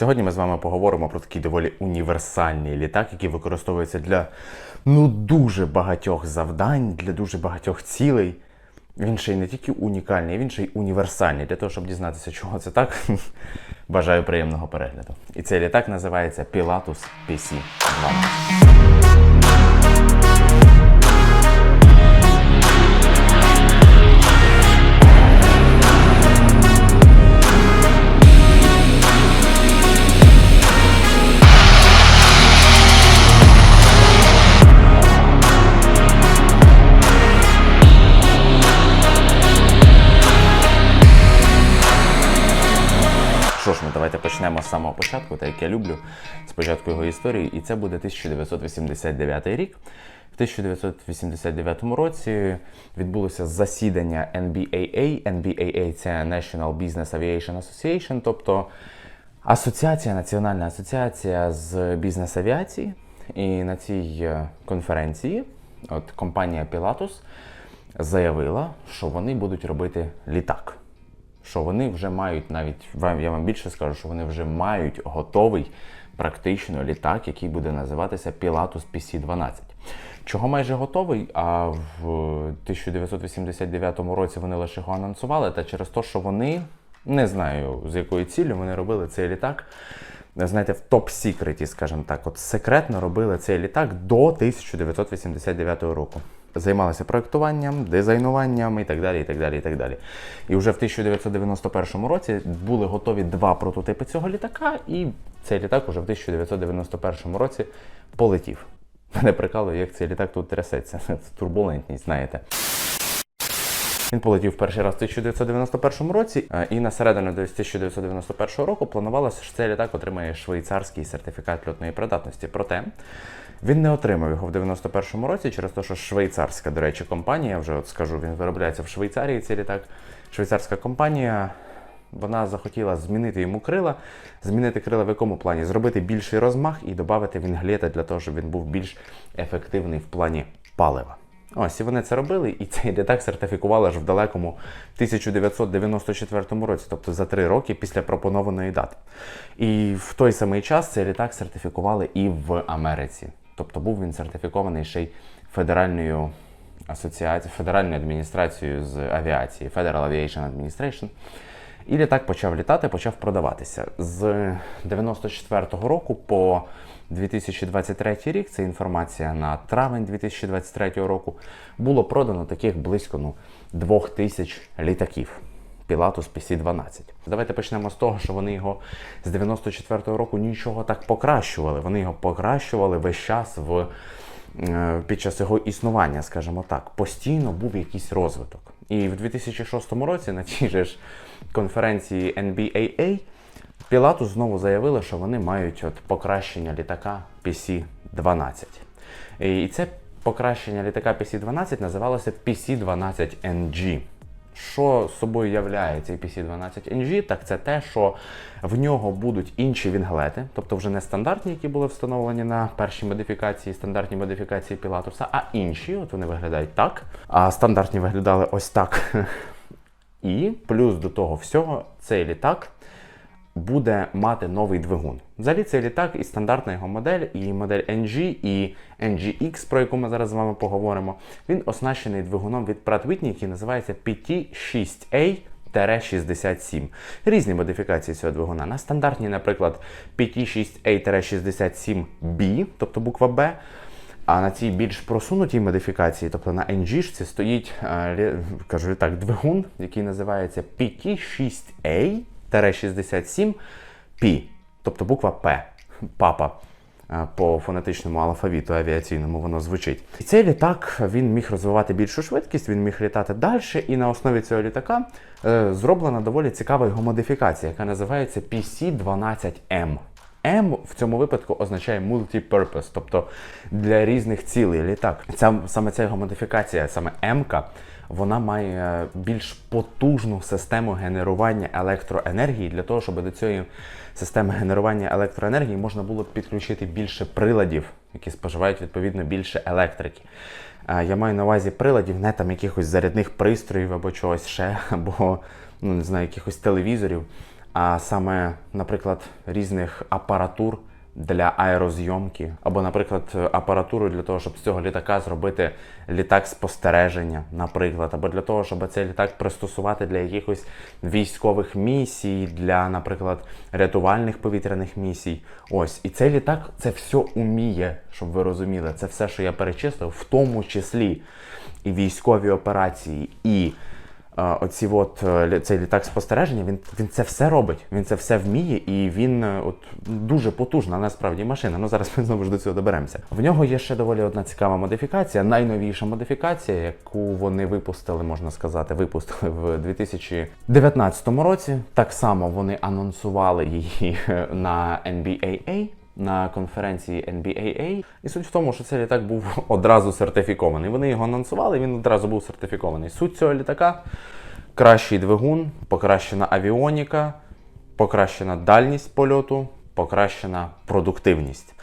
Сьогодні ми з вами поговоримо про такий доволі універсальний літак, який використовується для ну дуже багатьох завдань, для дуже багатьох цілей. Він ще й не тільки унікальний, він ще й універсальний. Для того, щоб дізнатися, чого це так, бажаю приємного перегляду. І цей літак називається Pilatus PC-2. Почнемо з самого початку, так як я люблю, спочатку його історії, і це буде 1989 рік. В 1989 році відбулося засідання NBAA. NBAA – це National Business Aviation Association, тобто асоціація, національна асоціація з бізнес-авіації. І на цій е, конференції от компанія Pilatus заявила, що вони будуть робити літак що вони вже мають навіть я вам більше скажу, що вони вже мають готовий практично літак, який буде називатися Pilatus PC-12. Чого майже готовий, а в 1989 році вони лише його анонсували, та через те, що вони не знаю з якою ціллю вони робили цей літак. Знаєте, в топ-сікреті, скажімо так, от секретно робили цей літак до 1989 року. Займалися проектуванням, дизайнуванням і так далі. І так далі, і так далі. І вже в 1991 році були готові два прототипи цього літака, і цей літак уже в 1991 році полетів. Мене прикалує, як цей літак тут трясеться. Це турбулентність, знаєте. Він полетів перший раз в 1991 році, е, і на середину десь 1991 року планувалося, що цей літак отримає швейцарський сертифікат льотної придатності. Проте він не отримав його в 91-му році через те, що швейцарська, до речі, компанія, вже от скажу, він виробляється в Швейцарії. Цей літак. Швейцарська компанія. Вона захотіла змінити йому крила. Змінити крила в якому плані? Зробити більший розмах і додати вінглета для того, щоб він був більш ефективний в плані палива. Ось і вони це робили, і цей літак сертифікували аж в далекому 1994 році, тобто за три роки після пропонованої дати. І в той самий час цей літак сертифікували і в Америці. Тобто був він сертифікований ще й федеральною асоціацією, федеральною адміністрацією з авіації, Federal Aviation Administration. І літак почав літати, почав продаватися. З 94-го року по 2023 рік, це інформація на травень 2023 року, було продано таких близько ну, 2000 літаків. Pilatus PC-12. Давайте почнемо з того, що вони його з 94-го року нічого так покращували. Вони його покращували весь час в, е, під час його існування, скажімо так. Постійно був якийсь розвиток. І в 2006 році на тій же ж конференції NBAA Pilatus знову заявили, що вони мають от покращення літака PC-12. І це покращення літака PC-12 називалося PC-12NG. Що собою являє цей PC-12NG? Так це те, що в нього будуть інші вінглети, тобто вже не стандартні, які були встановлені на першій модифікації, стандартні модифікації Пілатуса, а інші, от вони виглядають так. А стандартні виглядали ось так. І плюс до того всього, цей літак буде мати новий двигун. Взагалі цей літак і стандартна його модель, і модель NG, і NGX, про яку ми зараз з вами поговоримо. Він оснащений двигуном від Pratt Whitney, який називається PT6A. 67. Різні модифікації цього двигуна. На стандартній, наприклад, PT6A-67B, тобто буква B. А на цій більш просунутій модифікації, тобто на NG, стоїть е, кажу так, двигун, який називається PT6A-67P, тобто буква П, папа. Е, По фонетичному алфавіту авіаційному воно звучить. І цей літак він міг розвивати більшу швидкість, він міг літати далі. І на основі цього літака е, зроблена доволі цікава його модифікація, яка називається PC-12M. M в цьому випадку означає multi-purpose, тобто для різних цілей літак. Ця, саме ця його модифікація, саме M-ка, вона має більш потужну систему генерування електроенергії для того, щоб до цієї системи генерування електроенергії можна було підключити більше приладів, які споживають відповідно більше електрики. Я маю на увазі приладів, не там якихось зарядних пристроїв або чогось ще, або ну не знаю, якихось телевізорів. а саме, наприклад, різних апаратур для аерозйомки, або, наприклад, апаратуру для того, щоб з цього літака зробити літак спостереження, наприклад, або для того, щоб цей літак пристосувати для якихось військових місій, для, наприклад, рятувальних повітряних місій. Ось, і цей літак це все уміє, щоб ви розуміли. Це все, що я перечислив, в тому числі і військові операції, і оці от, е, цей літак спостереження, він, він це все робить, він це все вміє, і він е, от, дуже потужна насправді машина. Ну зараз ми знову ж до цього доберемося. В нього є ще доволі одна цікава модифікація, найновіша модифікація, яку вони випустили, можна сказати, випустили в 2019 році. Так само вони анонсували її е, на NBAA. На конференції NBAA. І суть в тому, що цей літак був одразу сертифікований. Вони його анонсували, він одразу був сертифікований. Суть цього літака кращий двигун, покращена авіоніка, покращена дальність польоту, покращена продуктивність.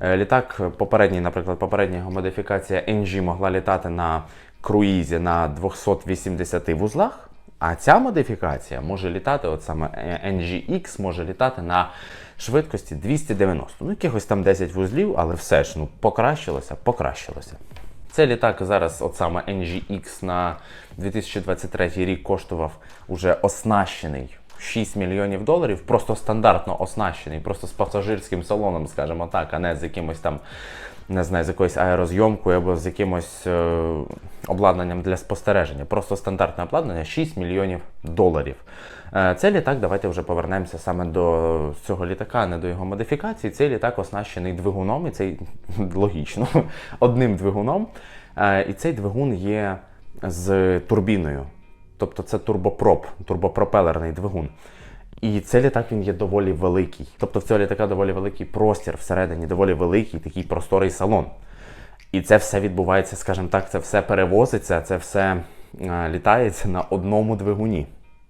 Е, Літак попередній, наприклад, попередня його модифікація NG могла літати на круїзі на 280 вузлах. А ця модифікація може літати, от саме е, NGX може літати на швидкості 290. Ну, якихось там 10 вузлів, але все ж ну, покращилося, покращилося. Цей літак зараз, от саме NGX на 2023 рік коштував уже оснащений 6 мільйонів доларів, просто стандартно оснащений, просто з пасажирським салоном, скажімо так, а не з якимось там, не знаю, з якоюсь аерозйомкою або з якимось е, обладнанням для спостереження. Просто стандартне обладнання 6 мільйонів доларів. Е, Цей літак, давайте вже повернемося саме до цього літака, не до його модифікації. Цей літак оснащений двигуном, і цей логічно, одним двигуном. Е, І цей двигун є з турбіною. Тобто це турбопроп, турбопропелерний двигун. І цей літак він є доволі великий. Тобто в цього літака доволі великий простір всередині, доволі великий такий просторий салон. І це все відбувається, скажімо так, це все перевозиться, це все е, літається на одному двигуні.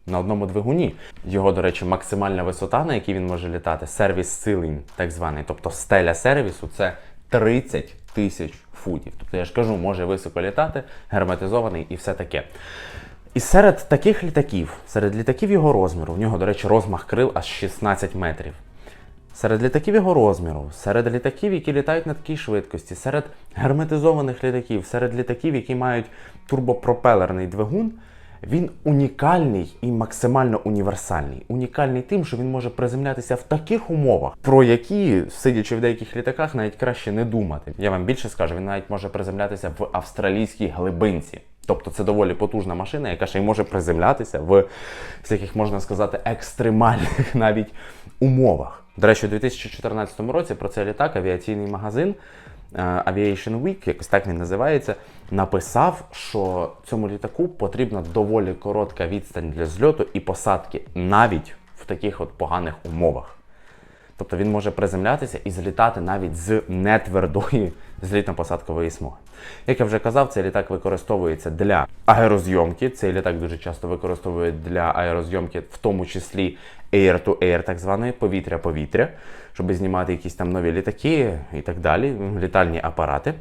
На одному двигуні. Його, до речі, максимальна висота, на якій він може літати, сервіс силень, так званий, тобто стеля сервісу, це 30 тисяч футів. Тобто я ж кажу, може високо літати, герметизований і все таке. І серед таких літаків, серед літаків його розміру, в нього, до речі, розмах крил аж 16 метрів. Серед літаків його розміру, серед літаків, які літають на такій швидкості, серед герметизованих літаків, серед літаків, які мають турбопропелерний двигун, він унікальний і максимально універсальний. Унікальний тим, що він може приземлятися в таких умовах, про які, сидячи в деяких літаках, навіть краще не думати. Я вам більше скажу, він навіть може приземлятися в австралійській глибинці. Тобто це доволі потужна машина, яка ще й може приземлятися в всяких, можна сказати, екстремальних навіть умовах. До речі, у 2014 році про цей літак авіаційний магазин Aviation Week, якось так він називається, написав, що цьому літаку потрібна доволі коротка відстань для зльоту і посадки навіть в таких от поганих умовах. Тобто він може приземлятися і злітати навіть з нетвердої злітно-посадкової смуги. Як я вже казав, цей літак використовується для аерозйомки. Цей літак дуже часто використовують для аерозйомки, в тому числі air-to-air, так званої повітря-повітря, щоб знімати якісь там нові літаки і так далі, літальні апарати.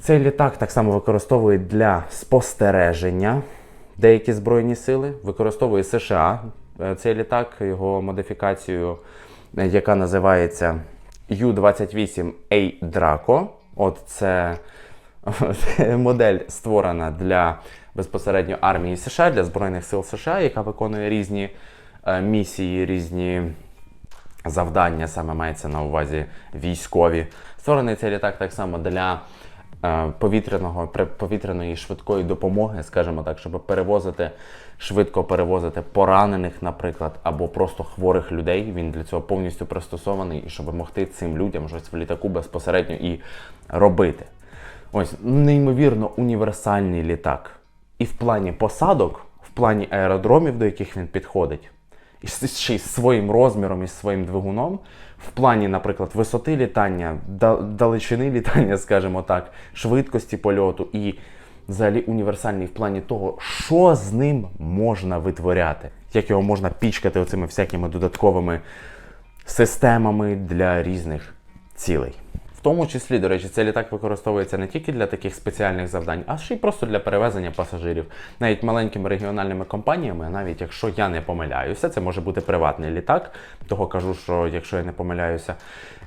Цей літак так само використовують для спостереження деякі збройні сили. Використовує США е, цей літак, його модифікацію, е, яка називається U-28A Draco. От це модель створена для безпосередньо армії США, для Збройних сил США, яка виконує різні е, місії, різні завдання, саме мається на увазі військові. Створений цей літак так само для е, повітряного повітряної швидкої допомоги, скажімо так, щоб перевозити швидко перевозити поранених, наприклад, або просто хворих людей. Він для цього повністю пристосований, і щоб могти цим людям щось в літаку безпосередньо і робити. Ось неймовірно універсальний літак. І в плані посадок, в плані аеродромів, до яких він підходить, і ще й своїм розміром і своїм двигуном, в плані, наприклад, висоти літання, далечини літання, скажімо так, швидкості польоту і взагалі універсальний в плані того, що з ним можна витворяти, як його можна пічкати оцими всякими додатковими системами для різних цілей. Тому числі, до речі, цей літак використовується не тільки для таких спеціальних завдань, а ще й просто для перевезення пасажирів. Навіть маленькими регіональними компаніями, навіть якщо я не помиляюся, це може бути приватний літак. Того кажу, що якщо я не помиляюся,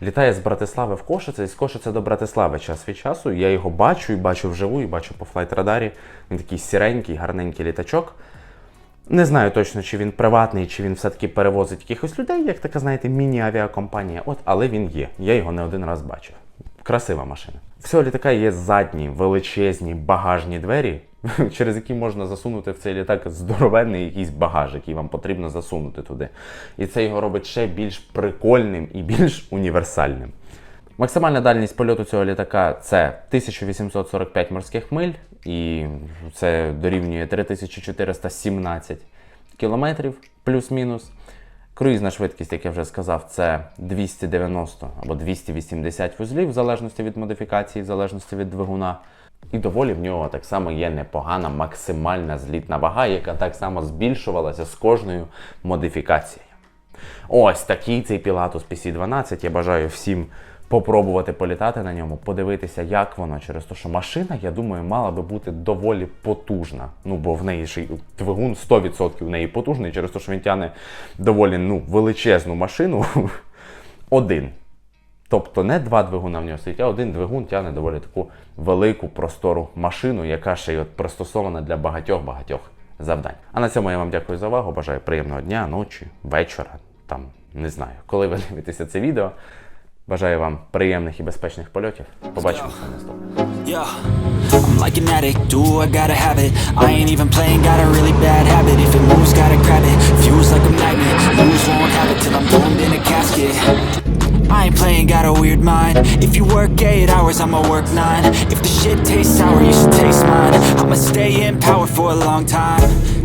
літає з Братислави в Кошице, і з Кошице до Братислави час від часу. Я його бачу і бачу вживу, і бачу по флайт-радарі. Він такий сіренький, гарненький літачок. Не знаю точно, чи він приватний, чи він все-таки перевозить якихось людей, як така, знаєте, міні-авіакомпанія. От, але він є. Я його не один раз бачив. Красива машина. Всього літака є задні, величезні багажні двері, через які можна засунути в цей літак здоровенний якийсь багаж, який вам потрібно засунути туди. І це його робить ще більш прикольним і більш універсальним. Максимальна дальність польоту цього літака це 1845 морських миль, і це дорівнює 3417 кілометрів плюс-мінус. Круїзна швидкість, як я вже сказав, це 290 або 280 вузлів, в залежності від модифікації, в залежності від двигуна. І доволі в нього так само є непогана максимальна злітна вага, яка так само збільшувалася з кожною модифікацією. Ось такий цей Pilatus PC-12. Я бажаю всім попробувати політати на ньому, подивитися, як воно через те, що машина, я думаю, мала би бути доволі потужна. Ну, бо в неї ще двигун 100% в неї потужний, через те, що він тягне доволі ну, величезну машину. Один. Тобто не два двигуна в нього стоїть, а один двигун тягне доволі таку велику простору машину, яка ще й от пристосована для багатьох-багатьох завдань. А на цьому я вам дякую за увагу. Бажаю приємного дня, ночі, вечора, там не знаю, коли ви дивитеся це відео. Бажаю вам приємних і безпечних польотів. Побачимося наступного. I ain't playing, got a weird mind If you work 8 hours, I'ma work 9 If the shit tastes sour, you should taste mine I'ma stay in power for a long time